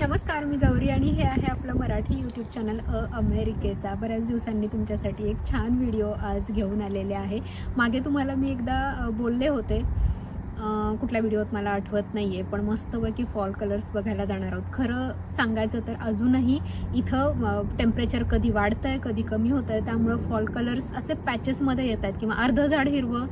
नमस्कार मी गौरी आणि हे आहे आपलं मराठी यूट्यूब चॅनल अ अमेरिकेचा. बऱ्याच दिवसांनी तुमच्यासाठी एक छान व्हिडिओ आज घेऊन आलेले आहे. मागे तुम्हाला मी एकदा बोलले होते कुठल्या व्हिडिओत मला आठवत नाही आहे पण मस्तपैकी फॉल कलर्स बघायला जाणार आहोत. खरं सांगायचं तर अजूनही इथं टेम्परेचर कधी वाढतं आहे कधी कमी होतं आहे त्यामुळं फॉल कलर्स असे पॅचेसमध्ये येत आहेत किंवा अर्धं झाड हिरवं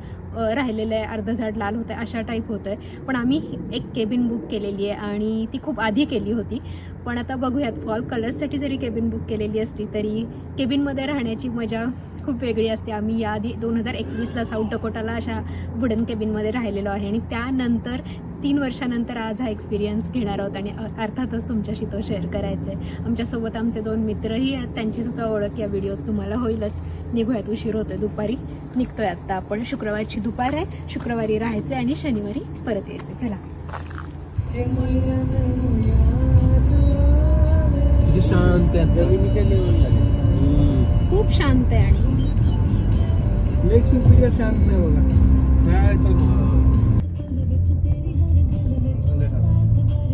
राहिलेलं आहे अर्धं झाड लाल होतं आहे अशा टाईप होतं आहे पण आम्ही एक केबिन बुक केलेली आहे आणि ती खूप आधी केली होती. पण आता बघूयात फॉल कलर्ससाठी जरी केबिन बुक केलेली असली तरी केबिनमध्ये राहण्याची मजा खूप वेगळी असते. आम्ही याआधी दोन हजार एकवीसला साऊथ डकोटाला अशा वुडन केबिनमध्ये राहिलेलो आहे आणि त्यानंतर तीन वर्षानंतर आज हा एक्सपिरियन्स घेणार आहोत आणि अर्थातच तुमच्याशी तो शेअर करायचा आहे आमच्यासोबत आमचे दोन मित्रही आहेत. त्यांचीसुद्धा ओळख या व्हिडिओत तुम्हाला होईलच. निघूयात उशीर होतोय दुपारी. निघतोय आत्ता आपण. शुक्रवारची दुपार आहे. शुक्रवारी राहायचं आणि शनिवारी परत यायचं चला. शांत खूप शांत आहे आणि लेक सुपिरियर शांत नाही बघा. काय तो?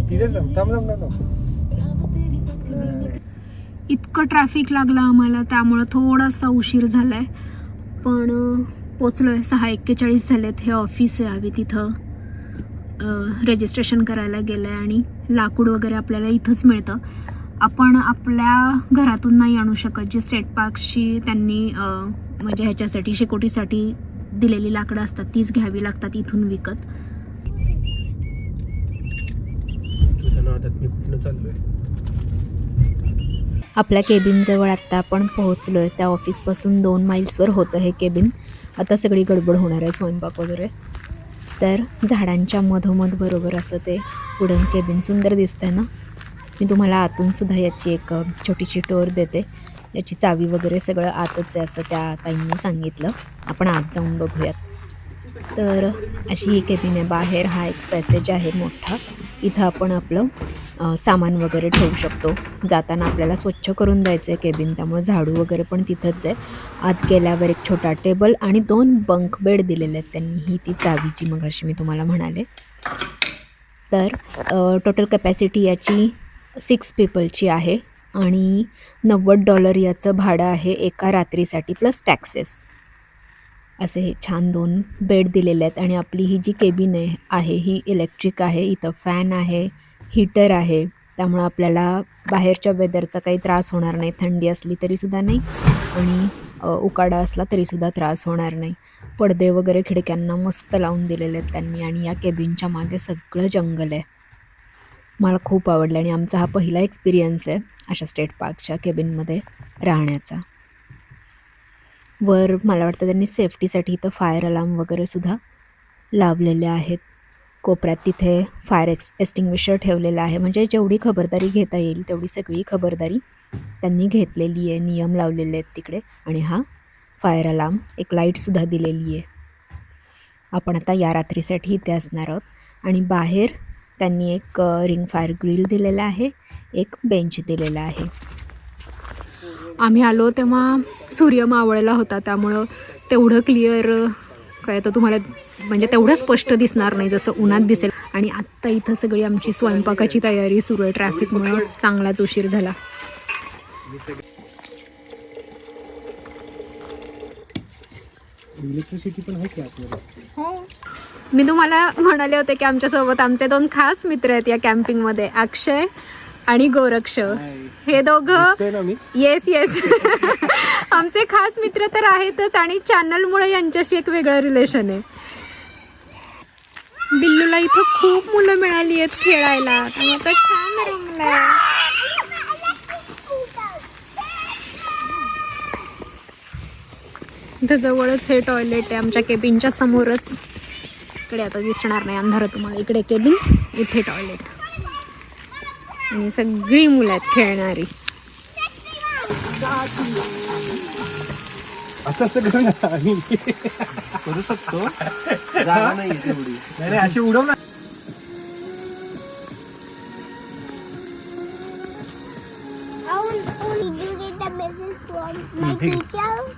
तिथे थांब थांब थांब इतकं ट्रॅफिक लागलं आम्हाला त्यामुळं थोडासा उशीर झाला आहे पण पोचलो आहे सहा एक्केचाळीस झालेत हे ऑफिस आहे आम्ही तिथं. रजिस्ट्रेशन करायला गेलं आहे आणि लाकूड वगैरे आपल्याला इथंच मिळतं. आपण आपल्या घरातून नाही आणू शकत. जे स्टेट पार्कशी त्यांनी म्हणजे ह्याच्यासाठी शेकोटीसाठी दिलेली लाकडं असतात तीच घ्यावी लागतात इथून विकत. आपल्या केबिनजवळ आत्ता आपण पोहोचलो आहे त्या ऑफिसपासून दोन माईल्सवर होतं हे केबिन आता सगळी गडबड होणार आहे स्वयंपाक वगैरे. तर झाडांच्या मधोमध बरोबर असं ते वुडन केबिन सुंदर दिसतंय ना? मी तुम्हाला आतूनसुद्धा याची एक छोटीशी टोर देते. याची चावी वगैरे सगळं आतच आहे असं त्या ताईंनी सांगितलं. आपण आत जाऊन बघूयात. तर अशी ही केबिन आहे. बाहेर हा एक पॅसेज आहे मोठा. इथं आपण आपलं सामान वगैरे ठेवू शकतो. जाताना आपल्याला स्वच्छ करून द्यायचं आहे केबिन त्यामुळे झाडू वगैरे पण तिथंच आहे. आत गेल्यावर एक छोटा टेबल आणि दोन बंक बेड दिलेले आहेत त्यांनी. ही ती चावीची मग अशी मी तुम्हाला म्हणाले. तर टोटल कॅपॅसिटी याची सिक्स पीपलची आहे. आणि नव्वद डॉलर याचं भाडं आहे एका रात्रीसाठी प्लस टॅक्सेस असे हे छान दोन बेड दिलेले आहेत आणि आपली ही जी केबिन आहे आहे ही इलेक्ट्रिक आहे इथं फॅन आहे हीटर आहे. त्यामुळं आपल्याला बाहेरच्या वेदरचा काही त्रास होणार नाही. थंडी असली तरीसुद्धा नाही आणि उकाडा असला तरीसुद्धा त्रास होणार नाही. पडदे वगैरे खिडक्यांना मस्त लावून दिलेले आहेत त्यांनी आणि या केबिनच्या मागे सगळं जंगल आहे. मला खूप आवडलं आणि आमचा हा पहिला एक्सपिरियन्स आहे. अशा स्टेट पार्कच्या केबिनमध्ये राहण्याचा. वर मला वाटतं त्यांनी सेफ्टीसाठी इथं फायर अलार्म वगैरे सुद्धा लावलेले आहेत. कोपऱ्यात तिथे फायर एक्स एक्स्टिंग्विशर ठेवलेलं आहे. म्हणजे जेवढी खबरदारी घेता येईल तेवढी सगळी खबरदारी त्यांनी घेतलेली आहे. नियम लावलेले आहेत तिकडे. आणि हा फायर अलार्म एक लाईटसुद्धा दिलेली आहे. आपण आता या रात्रीसाठी इथे असणार आहोत. आणि बाहेर त्यांनी एक रिंग फायर ग्रिल दिलेला आहे. एक बेंच दिलेला आहे. आम्ही आलो तेव्हा सूर्य मावळला होता त्यामुळं तेवढं क्लिअर काय तर तुम्हाला म्हणजे तेवढं स्पष्ट दिसणार नाही जसं उन्हात दिसेल. आणि आत्ता इथं सगळी आमची स्वयंपाकाची तयारी सुरू आहे ट्रॅफिकमुळं चांगलाच उशीर झाला. इलेक्ट्रिसिटी पण आहे की हो. मी तुम्हाला म्हणाले होते की आमच्यासोबत आमचे दोन खास मित्र आहेत या कॅम्पिंगमध्ये अक्षय आणि गोरक्ष. हे दोघं येस येस आमचे खास मित्र तर आहेतच आणि चॅनलमुळे यांच्याशी एक वेगळं रिलेशन आहे. बिल्लूला इथं खूप मुलं मिळाली आहेत खेळायला. त्यामुळे तो छान रमलाय. इथं जवळच हे टॉयलेट आहे. आमच्या केबिनच्या समोरच. इकडे आता दिसणार नाही अंधार तुम्हाला इकडे केबिन इथे टॉयलेट आणि सगळी मुलं आहेत खेळणारी. असं असतं करू शकतो. जागा नाही तेवढी. नाही अशी उडव ना.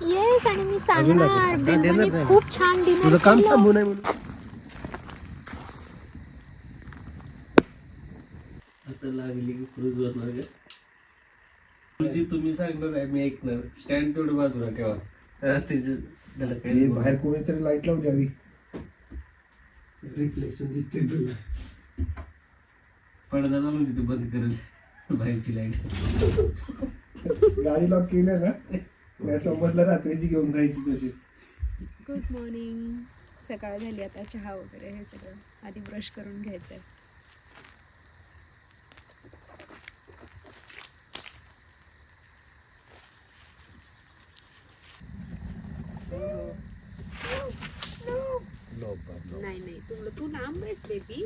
येस आणि मी सांगणार नाही. खूप छान तुझं डिनर काम थांबू नये म्हणून. आता लावली रुजवणार का तुझी तुम्ही सांगणार आहे मी ऐकणार. स्टँड तेवढं बाजूला ठेवा. हे काही बाहेर कोणीतरी लाइट लावून द्यावी रिफ्लेक्शन दिसते तुला. पडदा लावून तिथे बंद करेल. बाहेरची लाइट गाडी लॉक केलं ना नाही समजलं रात्रीची घेऊन जायची तुझी. गुड मॉर्निंग सकाळ झाली आता चहा वगैरे हे सगळं. आधी ब्रश करून घ्यायचं आहे नाही नाही. तुला तू लांब आहेस बेबी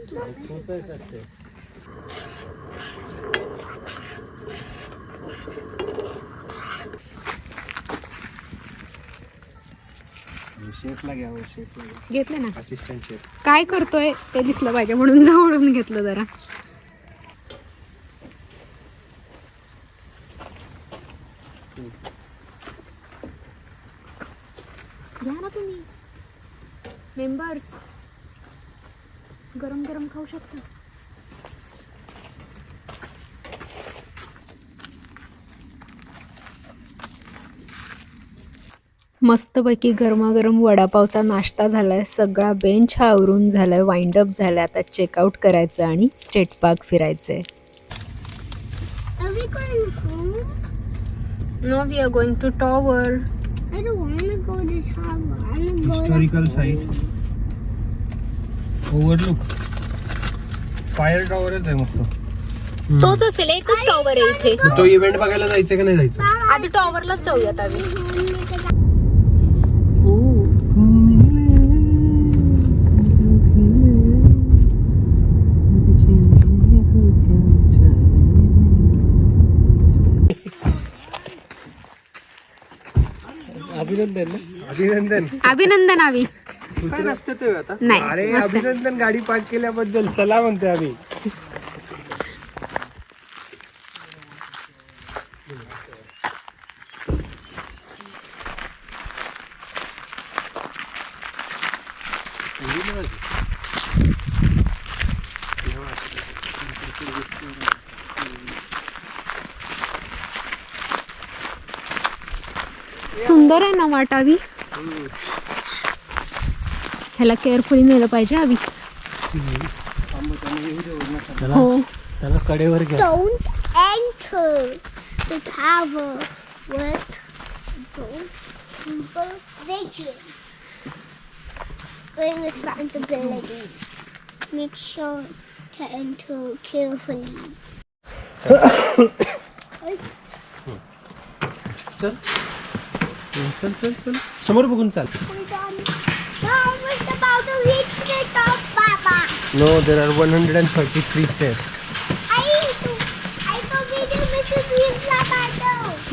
शेफला घ्यावं शेफला घेतले ना? असिस्टंट शेफ काय करतोय ते दिसलं पाहिजे म्हणून जवळून घेतलं जरा. घ्या ना तुम्ही. मेंबर्स गरम गरम खाऊ शकता. मस्तपैकी गरमागरम वडापावचा नाश्ता झालाय. सगळा बेंच हा आवरून झालाय. वाइंड अप झालाय. आता चेकआउट करायचं आणि state park going home? No we are going to tower To historical site overlook fire टॉवरच आहे मस्त. तोच असेल एकच टॉवर आहे इथे. तो इव्हेंट बघायला जायचं का नाही जायचं आधी टॉवरलाच जाऊयात आम्ही. अभिनंदन अभिनंदन. अभिनंदन आवी. काय नसते ते आता? नाही, अरे. अभिनंदन गाडी पार्क केल्याबद्दल चला म्हणते आम्ही. सुंदर आहे ना वाटावी ह्याला केअरफुली नेलं पाहिजे आवी हो त्याला कडेवर घ्या Don't enter the tower with don't supervision. Bring responsibilities. Make sure to enter carefully. चल चल चल समोर बघून चाल. No there are one hundred and thirty three steps.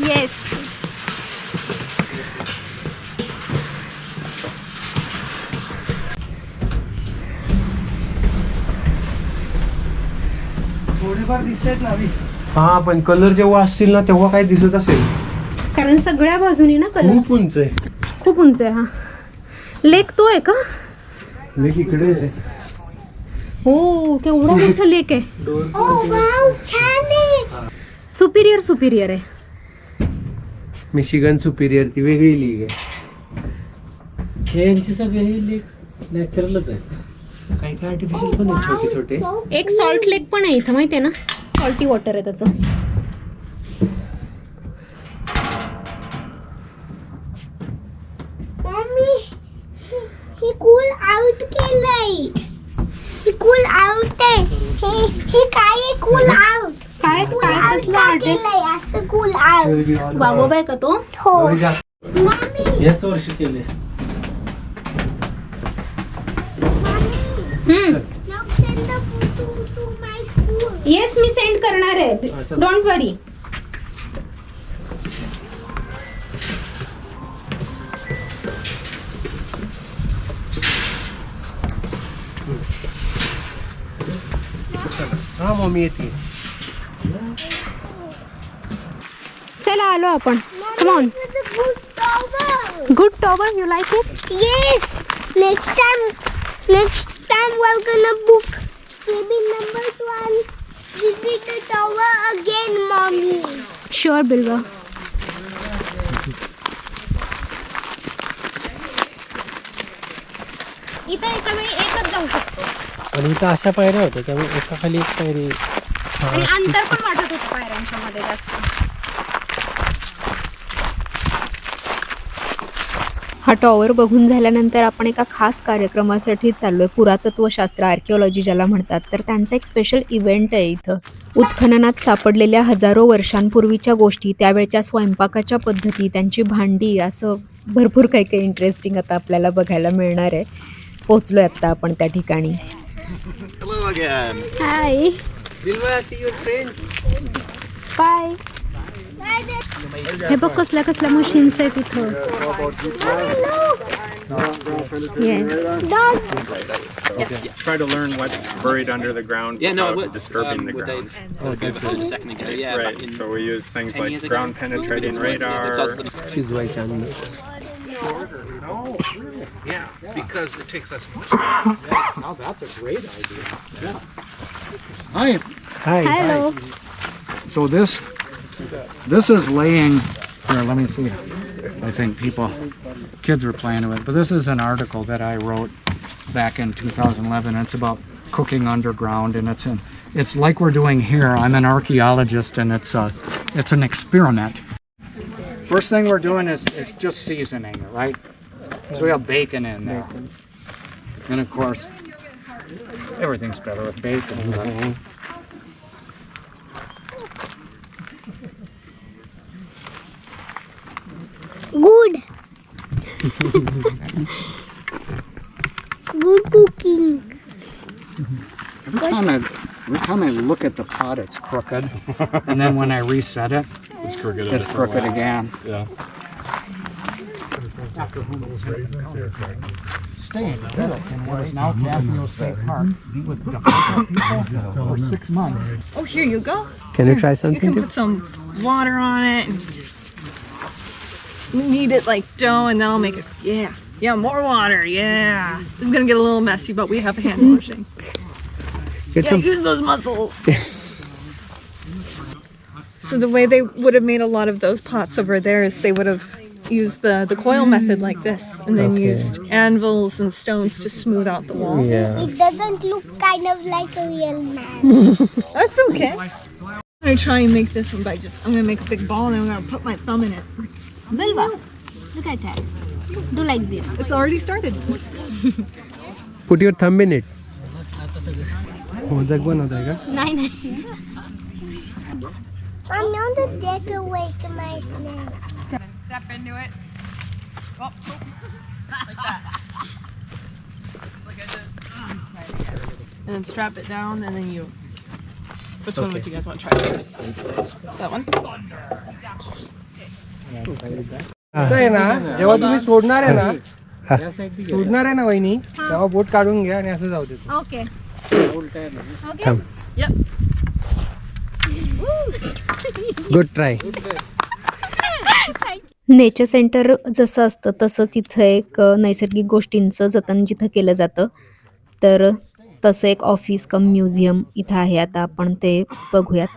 Yes थोडेफार दिसत ना हा पण कलर जेव्हा असतील ना तेव्हा काय दिसत असेल कारण सगळ्या बाजूनी ना कलर खूप उंच आहे. खूप उंच आहे हा. लेक तो आहे का? लेक इकडे आहे. हो केवढा मोठा लेक आहे. Oh! सुपिरियर सुपिरियर आहे. मिशिगन सुपिरियर ती वेगळी लीग आहे. हे यांचे सगळे हे लेक्स नॅचरलच आहेत. काही काही आर्टिफिशियल पण आहेत छोटे छोटे So एक सॉल्ट लेक पण आहे इथं माहिती आहे ना? सॉल्टी वॉटर आहे त्याचं. काय out? काय काय कसलं का केलंय असं आहे तो? हो. याच वर्षी केले हम्म. now send the photo to my school. Yes me send करणार आहे. डोंट वरी मम्मी येते चला आलो आपण come on. Good tower you like it Yes. Next time, next time we're gonna book maybe number one visit the tower again, mommy. Sure Bilva इथं एका वेळी एकच जाऊ शकतो आणि इथं अशा पायऱ्या होत्या त्यामुळे एका खाली एक पायरी आणि अंतर पण वाटत होतं पायऱ्यांच्या मध्ये जास्त. हा टॉवर बघून झाल्यानंतर आपण एका खास कार्यक्रमासाठी चाललो आहे पुरातत्वशास्त्र आर्किओलॉजी ज्याला म्हणतात. तर त्यांचा एक स्पेशल इव्हेंट आहे इथं. उत्खननात सापडलेल्या हजारो वर्षांपूर्वीच्या गोष्टी त्यावेळच्या स्वयंपाकाच्या पद्धती त्यांची भांडी असं भरपूर काही काही इंटरेस्टिंग आता आपल्याला बघायला मिळणार आहे. पोचलो आहे आत्ता आपण त्या ठिकाणी. हाय बाय हे बघ कसल्या कसल्या मशीन्स आहेत इथं yes try to learn what's buried under the ground Yeah, no, it without was. disturbing um, the what ground. I Googled a second ago. Yeah, right. back in So we use things 10 like years ago. ground penetrating It's- it's radar. also the- शिजवायच्या yeah, Yeah. because it takes us Oh, Yeah, now that's a great idea. Yeah. Hi, Hello. so this, this is laying, here, let me see. I think people, kids were playing with, it, but this is an article that I wrote back in 2011. It's about cooking underground and it's in, it's like we're doing here. I'm an archaeologist and it's a, it's an experiment. First thing we're doing is, is just seasoning, right? So we have bacon in there, and of course, everything's better with bacon. but- Good. Good cooking. Every time I, every time I look at the pot, it's crooked, and then when I reset it, It's crooked. it's crooked again. Yeah. Stay in the middle in what is now Casio State Park with the people for six months. Oh, here you go. Can you try You something? can put some water on it. And knead it like dough, and then I'll make it. Yeah, yeah, more water. Yeah. This is gonna get a little messy, but we have hand washing. Get Yeah, some. use those muscles. so the way they would have made a lot of those pots over there is they would have used the the coil method like this, and then Okay. used anvils and stones to smooth out the walls. Yeah. It doesn't look kind of like a real man. That's okay. I'm gonna try and make this one by just. I'm gonna make a big ball and I'm gonna put my thumb in it. Bilwa look at that do like this It's already started. Put your thumb in it. Modak बनवत आहे का नाही नाही I'm on the deck awake my snake. Step into it. Oh, like that. Like I did. And then strap it down, and then you. Which one would you guys want to try first? That one. आता आहे ना जेव्हा तुम्ही सोडणार आहे ना सोडणार आहे ना वहिनी तेव्हा बोट काढून घ्या आणि असं जाऊ दे ओके ओके थांब Yep. Good try nature centre जसं असतं तसं तिथं एक नैसर्गिक गोष्टींचं जतन जिथं केलं जातं. तर तसं एक ऑफिस कम म्युझियम इथं आहे. आता आपण ते बघूयात.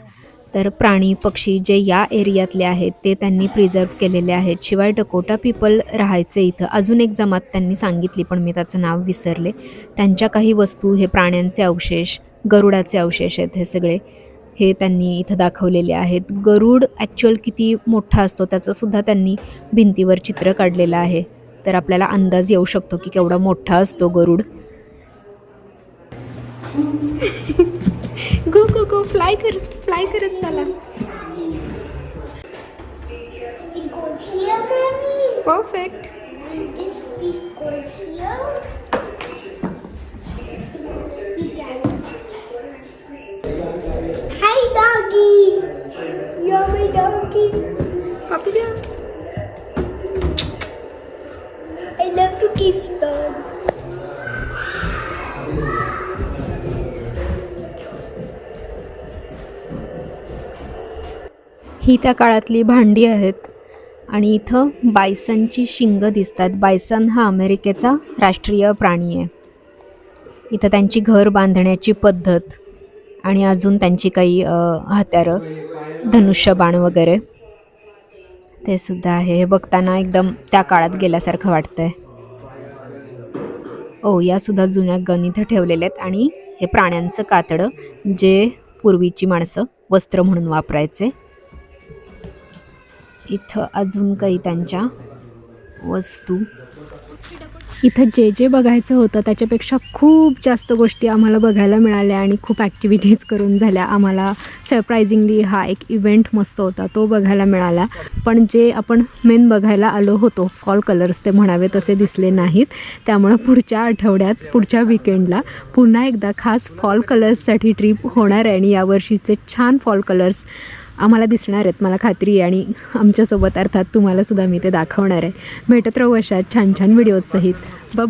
तर प्राणी पक्षी जे या एरियातले आहेत ते त्यांनी प्रिझर्व केलेले आहेत. शिवाय डकोटा पीपल राहायचे इथं. अजून एक जमात त्यांनी सांगितली पण मी त्याचं नाव विसरले. त्यांच्या काही वस्तू हे प्राण्यांचे अवशेष गरुडाचे अवशेष आहेत हे सगळे. हे त्यांनी इथं दाखवलेले आहेत. गरुड ॲक्च्युअल किती मोठा असतो त्याचंसुद्धा त्यांनी भिंतीवर चित्र काढलेलं आहे. तर आपल्याला अंदाज येऊ शकतो की केवढा मोठा असतो गरुड. गो गो गो फ्लाय कर फ्लाय करत चला. It goes here, mommy. Perfect my doggy. द्या I love to kiss dogs. ही त्या काळातली भांडी आहेत आणि इथं बायसनची शिंग दिसतात बायसन हा अमेरिकेचा राष्ट्रीय प्राणी आहे इथं त्यांची घर बांधण्याची पद्धत आणि अजून त्यांची काही हत्यारं धनुष्यबाण वगैरे. ते सुद्धा आहे. हे बघताना एकदम त्या काळात गेल्यासारखं वाटतंय. ओ या सुद्धा जुन्या गन इथं ठेवलेल्या आहेत आणि हे प्राण्यांचं कातडं जे पूर्वीची माणसं वस्त्र म्हणून वापरायचे. इथं अजून काही त्यांच्या वस्तू. इथं जे जे बघायचं होतं त्याच्यापेक्षा खूप जास्त गोष्टी आम्हाला बघायला मिळाल्या आणि खूप ॲक्टिव्हिटीज करून झाल्या. आम्हाला सरप्रायझिंगली हा एक इव्हेंट मस्त होता तो बघायला मिळाला. पण जे आपण मेन बघायला आलो होतो फॉल कलर्स ते म्हणावे तसे दिसले नाहीत. त्यामुळं पुढच्या आठवड्यात पुढच्या विकेंडला पुन्हा एकदा खास फॉल कलर्ससाठी ट्रिप होणार आहे आणि यावर्षीचे छान फॉल कलर्स आम्हाला दिसणार आहेत मला खात्री आहे. आणि आमच्यासोबत अर्थात तुम्हालासुद्धा मी ते दाखवणार आहे. भेटत राहू अशा छान छान व्हिडिओज सहित बाय